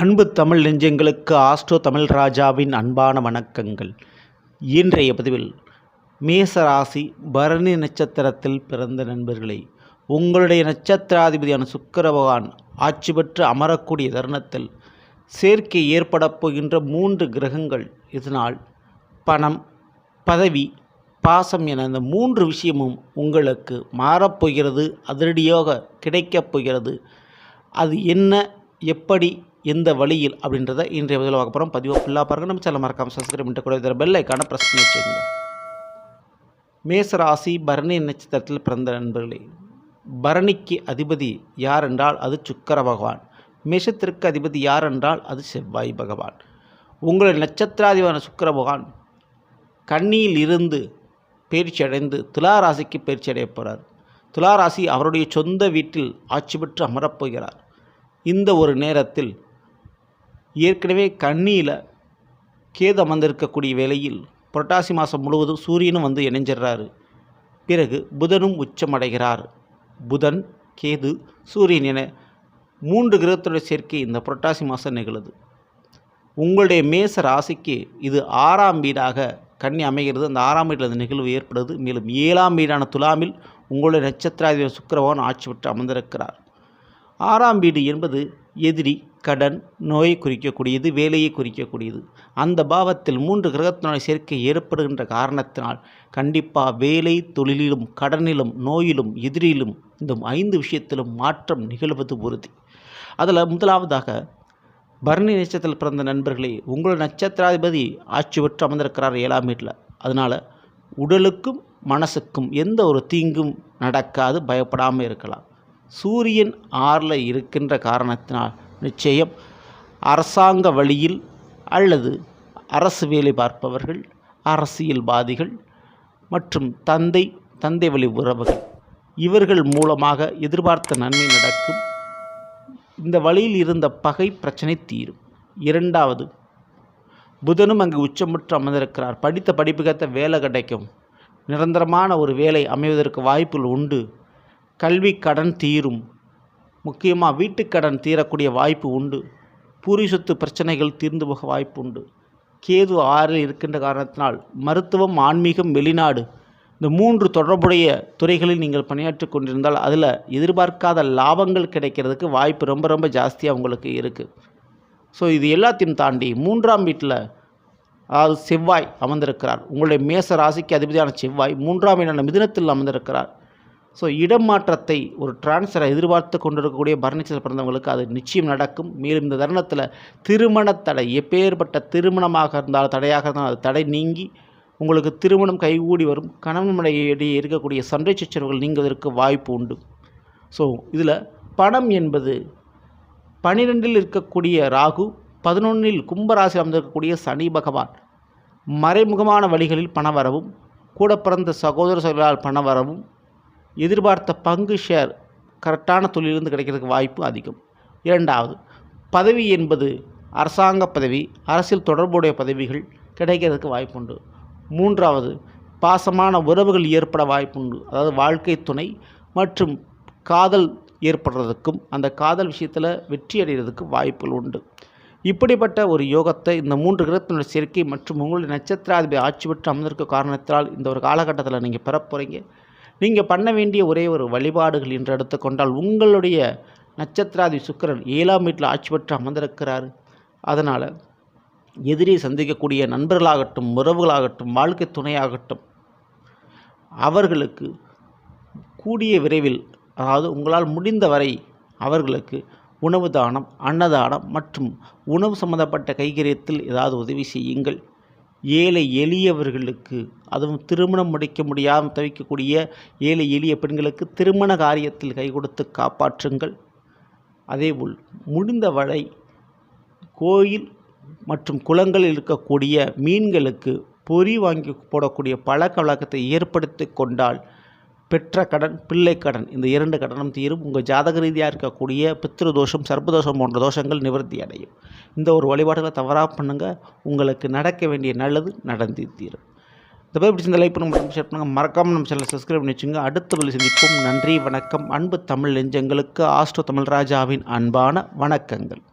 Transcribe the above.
அன்பு தமிழ் நெஞ்சங்களுக்கு ஆஸ்ட்ரோ தமிழ் ராஜாவின் அன்பான வணக்கங்கள். இன்றைய பதிவில் மேசராசி பரணி நட்சத்திரத்தில் பிறந்த நண்பர்களே உங்களுடைய நட்சத்திராதிபதியான சுக்கர பகவான் ஆட்சி பெற்று அமரக்கூடிய தருணத்தில் சேர்க்கை ஏற்படப் போகின்ற மூன்று கிரகங்கள் இதனால் பணம் பதவி பாசம் என இந்த மூன்று விஷயமும் உங்களுக்கு மாறப்போகிறது அதிரடியாக கிடைக்கப் போகிறது. அது என்ன எப்படி எந்த வழியில் அப்படின்றத இன்றைய பதில் பார்க்க போகிறோம் பதிவை ஃபுல்லாக பாருங்கள் நம்ம சேனல் மறக்காமல் சப்ஸ்கிரைப் பண்ணிட்டு கூட இதில் பெல் ஐக்கான ப்ரெஸ் பண்ணி வச்சுக்கோங்க. மேசராசி பரணி நட்சத்திரத்தில் பிறந்த நண்பர்களே பரணிக்கு அதிபதி யார் என்றால் அது சுக்கர பகவான். மேஷத்திற்கு அதிபதி யார் என்றால் அது செவ்வாய் பகவான். உங்களுடைய நட்சத்திராதிபதியான சுக்கர பகவான் கண்ணியில் இருந்து பயிற்சி அடைந்து துலா ராசிக்கு பயிற்சி அடைய போகிறார் துலா ராசி அவருடைய சொந்த வீட்டில் ஆட்சி பெற்று அமரப்போகிறார் இந்த ஒரு நேரத்தில் ஏற்கனவே கண்ணியில் கேது அமர்ந்திருக்கக்கூடிய வேளையில் புரட்டாசி மாதம் முழுவதும் சூரியனும் வந்து இணைஞ்சிடுறாரு. பிறகு புதனும் உச்சமடைகிறார். புதன் கேது சூரியன் என மூன்று கிரகத்துடைய சேர்க்கை இந்த புரட்டாசி மாதம் நிகழுது. உங்களுடைய மேச ராசிக்கு இது ஆறாம் வீடாக கன்னி அமைகிறது. அந்த ஆறாம் வீட்டில் அந்த நிகழ்வு ஏற்படுது. மேலும் ஏழாம் வீடான துலாமில் உங்களுடைய நட்சத்திராதிபதி சுக்கரவான் ஆட்சி பெற்று அமர்ந்திருக்கிறார். ஆறாம் வீடு என்பது எதிரி கடன் நோயை குறிக்கக்கூடியது வேலையை குறிக்கக்கூடியது. அந்த பாவத்தில் மூன்று கிரகத்தினுடைய சேர்க்கை ஏற்படுகின்ற காரணத்தினால் கண்டிப்பாக வேலை தொழிலிலும் கடனிலும் நோயிலும் எதிரிலும் இந்த ஐந்து விஷயத்திலும் மாற்றம் நிகழ்வது உறுதி. அதில் முதலாவதாக பரணி நட்சத்திரத்தில் பிறந்த நண்பர்களே உங்களோட நட்சத்திராதிபதி ஆட்சி பெற்று அமர்ந்திருக்கிறார் ஏழாம் வீட்டில். அதனால் உடலுக்கும் மனசுக்கும் எந்த ஒரு தீங்கும் நடக்காது பயப்படாமல் இருக்கலாம். சூரியன் ஆறில் இருக்கின்ற காரணத்தினால் நிச்சயம் அரசாங்க வழியில் அல்லது அரசு வேலை பார்ப்பவர்கள் அரசியல்வாதிகள் மற்றும் தந்தை தந்தை வழி உறவுகள் இவர்கள் மூலமாக எதிர்பார்த்த நன்மை நடக்கும். இந்த வழியில் இருந்த பகை பிரச்சனை தீரும். இரண்டாவது புதனும் அங்கு உச்சமுற்று அமர்ந்திருக்கிறார். படித்த படிப்புக்கேற்ற வேலை கிடைக்கும். நிரந்தரமான ஒரு வேலை அமைவதற்கு வாய்ப்புகள் உண்டு. கல்வி கடன் தீரும். முக்கியமாக வீட்டுக்கடன் தீரக்கூடிய வாய்ப்பு உண்டு. பூரி சொத்து பிரச்சனைகள் தீர்ந்து போக வாய்ப்பு உண்டு கேது ஆறில் இருக்கின்ற காரணத்தினால் மருத்துவம் ஆன்மீகம் வெளிநாடு இந்த மூன்று தொடர்புடைய துறைகளில் நீங்கள் பணியாற்றி கொண்டிருந்தால் அதில் எதிர்பார்க்காத லாபங்கள் கிடைக்கிறதுக்கு வாய்ப்பு ரொம்ப ரொம்ப ஜாஸ்தியாக உங்களுக்கு இருக்குது ஸோ இது எல்லாத்தையும் தாண்டி மூன்றாம் வீட்டில் அதாவது செவ்வாய் அமர்ந்திருக்கிறார். உங்களுடைய மேச ராசிக்கு அதிபதியான செவ்வாய் மூன்றாம் வீடான மிதினத்தில் அமர்ந்திருக்கிறார். ஸோ இடம் மாற்றத்தை ஒரு டிரான்ஸ்ஃபரை எதிர்பார்த்து கொண்டிருக்கக்கூடிய பரணிச்சல் பிறந்தவங்களுக்கு அது நிச்சயம் நடக்கும். மேலும் இந்த தருணத்தில் திருமண தடை எப்பேற்பட்ட திருமணமாக இருந்தாலும் தடையாக இருந்தாலும் அது தடை நீங்கி உங்களுக்கு திருமணம் கைகூடி வரும். கணவன் இடையே இருக்கக்கூடிய சண்டை சச்சரவுகள் நீங்குவதற்கு வாய்ப்பு உண்டு. ஸோ இதில் பணம் என்பது பனிரெண்டில் இருக்கக்கூடிய ராகு பதினொன்றில் கும்பராசி அமர்ந்திருக்கக்கூடிய சனி பகவான். மறைமுகமான வழிகளில் பண வரவும் கூட பிறந்த சகோதர சகோதரால் பண வரவும் எதிர்பார்த்த பங்கு ஷேர் கரெக்டான தொழிலிருந்து கிடைக்கிறதுக்கு வாய்ப்பு அதிகம். இரண்டாவது பதவி என்பது அரசாங்க பதவி அரசியல் தொடர்புடைய பதவிகள் கிடைக்கிறதுக்கு வாய்ப்புண்டு. மூன்றாவது பாசமான உறவுகள் ஏற்பட வாய்ப்புண்டு. அதாவது வாழ்க்கை துணை மற்றும் காதல் ஏற்படுறதுக்கும் அந்த காதல் விஷயத்தில் வெற்றி அடைகிறதுக்கு வாய்ப்புகள் உண்டு. இப்படிப்பட்ட ஒரு யோகத்தை இந்த மூன்று கிரகத்தினுடைய சேர்க்கை மற்றும் உங்களுடைய நட்சத்திராதிபதி ஆட்சி பெற்று அமர்ந்திருக்க காரணத்தினால் இந்த ஒரு காலகட்டத்தில் நீங்கள் பெற போகிறீங்க நீங்கள் பண்ண வேண்டிய ஒரே ஒரு வழிபாடுகள் என்று எடுத்துக்கொண்டால் உங்களுடைய நட்சத்திராதி சுக்கரன் ஏழாம் வீட்டில் ஆட்சி பெற்று அமர்ந்திருக்கிறார். அதனால் எதிரி சந்திக்கக்கூடிய நண்பர்களாகட்டும் உறவுகளாகட்டும் வாழ்க்கை துணையாகட்டும் அவர்களுக்கு கூடிய விரைவில் அதாவது உங்களால் முடிந்தவரை அவர்களுக்கு உணவு தானம் அன்னதானம் மற்றும் உணவு சம்பந்தப்பட்ட கைகரியத்தில் ஏதாவது உதவி செய்யுங்கள். ஏழை எளியவர்களுக்கு அதுவும் திருமணம் முடிக்க முடியாமல் தவிக்கக்கூடிய ஏழை எளிய பெண்களுக்கு திருமண காரியத்தில் கை கொடுத்து காப்பாற்றுங்கள். அதேபோல் முடிந்தவரை கோயில் மற்றும் குளங்களில் இருக்கக்கூடிய மீன்களுக்கு பொறி வாங்கி போடக்கூடிய பழக்க வழக்கத்தை ஏற்படுத்தி கொண்டால் பெற்ற கடன் பிள்ளை கடன் இந்த இரண்டு கடனும் தீரும். உங்கள் ஜாதக ரீதியாக இருக்கக்கூடிய பித்திரு தோஷம் சர்ப்பதோஷம் போன்ற தோஷங்கள் நிவர்த்தி அடையும். இந்த ஒரு வழிபாடுகளை தவறாக பண்ணுங்கள் உங்களுக்கு நடக்க வேண்டிய நல்லது நடந்து தீரும். இந்த பேர் பிடிச்சிருந்த லைக் பண்ண ஷேர் பண்ணுங்கள் மறக்காமல் நம்ம சேனலை சப்ஸ்கிரைப் பண்ணி வச்சுங்க. அடுத்த வழி சந்திப்போம். நன்றி வணக்கம். அன்பு தமிழ் நெஞ்சங்களுக்கு ஆஸ்ட்ரோ தமிழ் ராஜாவின் அன்பான வணக்கங்கள்.